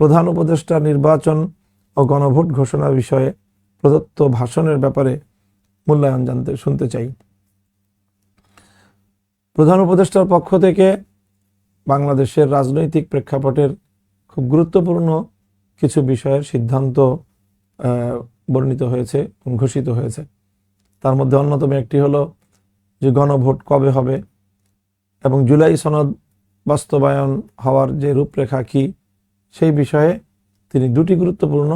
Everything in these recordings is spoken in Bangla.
প্রধান উপদেষ্টা নির্বাচন ও গণভোট ঘোষণা বিষয়ে প্রদত্ত ভাষণের ব্যাপারে মূল্যায়ন জানতে, শুনতে চাই। প্রধান উপদেষ্টার পক্ষ থেকে বাংলাদেশের রাজনৈতিক প্রেক্ষাপটের খুব গুরুত্বপূর্ণ কিছু বিষয়ের সিদ্ধান্ত বর্ণিত হয়েছে ঘোষিত হয়েছে। তার মধ্যে অন্যতম একটি হলো যে গণভোট কবে হবে এবং জুলাই সনদ বাস্তবায়ন হওয়ার যে রূপরেখা কি সেই বিষয়ে তিনি দুটি গুরুত্বপূর্ণ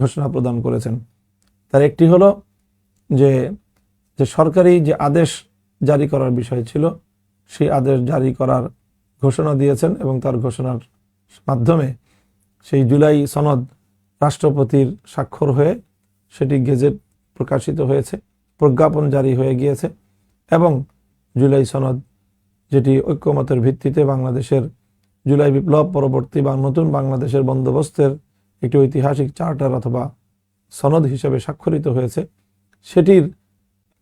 ঘোষণা প্রদান করেছেন। তার একটি হলো যে যে সরকারি যে আদেশ জারি করার বিষয় ছিল, সেই আদেশ জারি করার ঘোষণা দিয়েছেন এবং তার ঘোষণার মাধ্যমে সেই জুলাই সনদ রাষ্ট্রপতির স্বাক্ষর হয়ে সেটি গেজেট প্রকাশিত হয়েছে, প্রজ্ঞাপন জারি হয়ে গিয়েছে এবং জুলাই সনদ যেটি ঐক্যমতের ভিত্তিতে বাংলাদেশের জুলাই বিপ্লব পরবর্তী বা নতুন বাংলাদেশের বন্দোবস্তের একটি ঐতিহাসিক চার্টার অথবা সনদ হিসেবে স্বাক্ষরিত হয়েছে। সেটির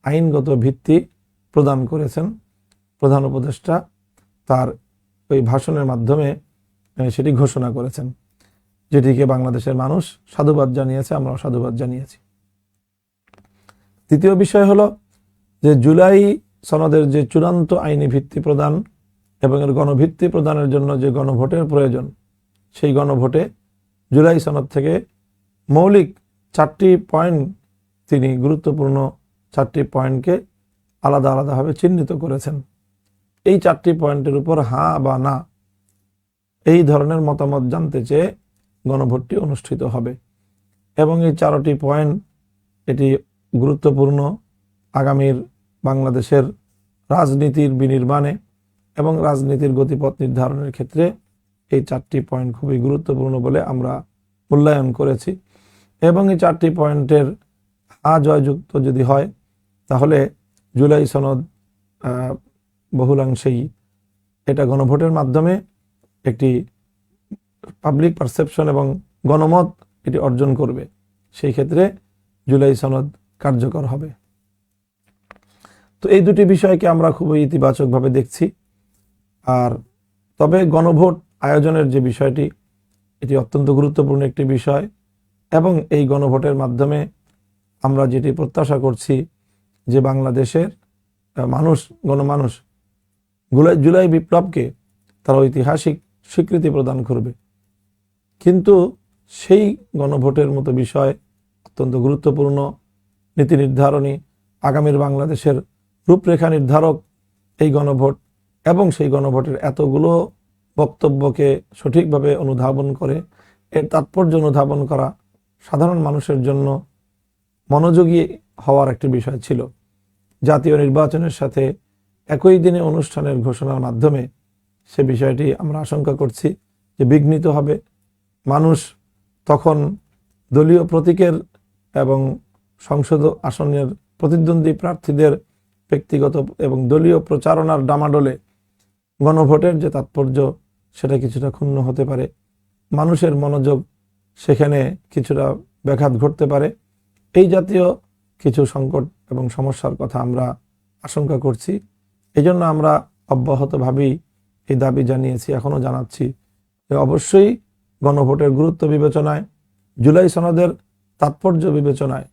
আইনগত ভিত্তি প্রদান করেছেন প্রধান উপদেষ্টা। তার ওই ভাষণের মাধ্যমে সেটি ঘোষণা করেছেন। যেটিকে বাংলাদেশের মানুষ সাধুবাদ জানিয়েছে, আমরাও সাধুবাদ জানিয়েছি। দ্বিতীয় বিষয় হলো যে জুলাই সনদের যে চূড়ান্ত আইনি ভিত্তি প্রদান এবং এর গণভিত্তি প্রদানের জন্য যে গণভোটের প্রয়োজন, সেই গণভোটে জুলাই সনদ থেকে মৌলিক চারটি পয়েন্ট তিনি গুরুত্বপূর্ণ চারটি পয়েন্টকে আলাদা আলাদাভাবে চিহ্নিত করেছেন। এই চারটি পয়েন্টের উপর হ্যাঁ বা না, এই ধরনের মতামত জানতে চেয়ে গণভোটটি অনুষ্ঠিত হবে। এবং এই চারটি পয়েন্ট এটি গুরুত্বপূর্ণ আগামীর বাংলাদেশের রাজনীতির বিনির্মাণে এবং রাজনীতির গতিপথ নির্ধারণের ক্ষেত্রে এই চারটি পয়েন্ট খুবই গুরুত্বপূর্ণ বলে আমরা মূল্যায়ন করেছি। এবং এই চারটি পয়েন্টের আ জয়যুক্ত যদি হয়, তাহলে জুলাই সনদ বহুলাংশেই এটা গণভোটের মাধ্যমে একটি পাবলিক পারসেপশন এবং গণমত এটি অর্জন করবে। সেই ক্ষেত্রে জুলাই সনদ কার্যকর হবে। তো এই দুটি বিষয়কে আমরা খুবই ইতিবাচকভাবে দেখছি। আর তবে গণভোট আয়োজনের যে বিষয়টি, এটি অত্যন্ত গুরুত্বপূর্ণ একটি বিষয় এবং এই গণভোটের মাধ্যমে আমরা যেটি প্রত্যাশা করছি যে বাংলাদেশের মানুষ, গণমানুষ জুলাই জুলাই বিপ্লবকে তারা ঐতিহাসিক স্বীকৃতি প্রদান করবে। কিন্তু সেই গণভোটের মতো বিষয় অত্যন্ত গুরুত্বপূর্ণ, নীতি নির্ধারণী, আগামীর বাংলাদেশের রূপরেখা নির্ধারক এই গণভোট এবং সেই গণভোটের এতগুলো বক্তব্যকে সঠিকভাবে অনুধাবন করে, এর তাৎপর্য অনুধাবন করা সাধারণ মানুষের জন্য মনোযোগী হওয়ার একটি বিষয় ছিল। জাতীয় নির্বাচনের সাথে একই দিনে অনুষ্ঠানের ঘোষণার মাধ্যমে সে বিষয়টি আমরা আশঙ্কা করছি যে বিঘ্নিত হবে। মানুষ তখন দলীয় প্রতীকের এবং সংসদ আসনের প্রতিদ্বন্দ্বী প্রার্থীদের ব্যক্তিগত এবং দলীয় প্রচারণার ডামাডোলে গণভোটের যে তাৎপর্য, সেটা কিছুটা ক্ষুণ্ণ হতে পারে। মানুষের মনোযোগ সেখানে কিছুটা ব্যাঘাত ঘটতে পারে। এই জাতীয় কিছু সংকট এবং সমস্যার কথা আমরা আশঙ্কা করছি। এই জন্য আমরা অব্যাহতভাবেই এই দাবি জানিয়েছি এখনও জানাচ্ছি অবশ্যই গণভোটের গুরুত্ব বিবেচনায়, জুলাই সনদের তাৎপর্য বিবেচনায়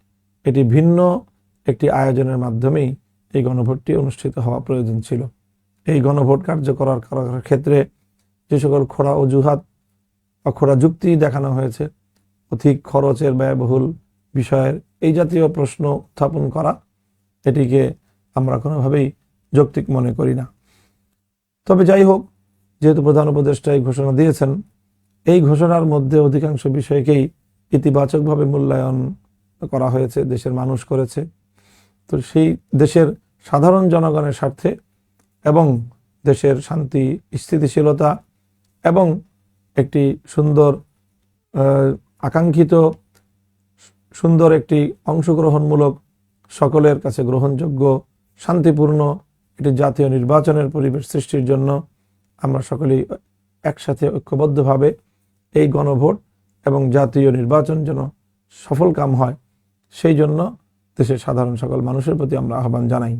এটি ভিন্ন একটি আয়োজনের মাধ্যমেই এই গণভোটটি অনুষ্ঠিত হওয়া প্রয়োজন ছিল। এই গণভোট কার্যকর করার ক্ষেত্রে যে সকল খোড়া অজুহাত বা খোড়া যুক্তি দেখানো হয়েছে, অধিক খরচের ব্যয়বহুল বিষয়ের এই জাতীয় প্রশ্ন উত্থাপন করা, এটিকে আমরা কোনোভাবেই যৌক্তিক মনে করি না। তবে যাই হোক, যেহেতু প্রধান উপদেষ্টা এই ঘোষণা দিয়েছেন, এই ঘোষণার মধ্যে অধিকাংশ বিষয়কেই ইতিবাচকভাবে মূল্যায়ন করা হয়েছে, দেশের মানুষ করেছে। তো সেই দেশের সাধারণ জনগণের স্বার্থে এবং দেশের শান্তি, স্থিতিশীলতা এবং একটি সুন্দর আকাঙ্ক্ষিত, সুন্দর একটি অংশগ্রহণমূলক সকলের কাছে গ্রহণযোগ্য, শান্তিপূর্ণ একটি জাতীয় নির্বাচনের পরিবেশ সৃষ্টির জন্য আমরা সকলেই একসাথে ঐক্যবদ্ধভাবে এই গণভোট এবং জাতীয় নির্বাচন যেন সফল কাম হয়, সেই জন্য দেশের সাধারণ সকল মানুষের প্রতি আমরা আহ্বান জানাই।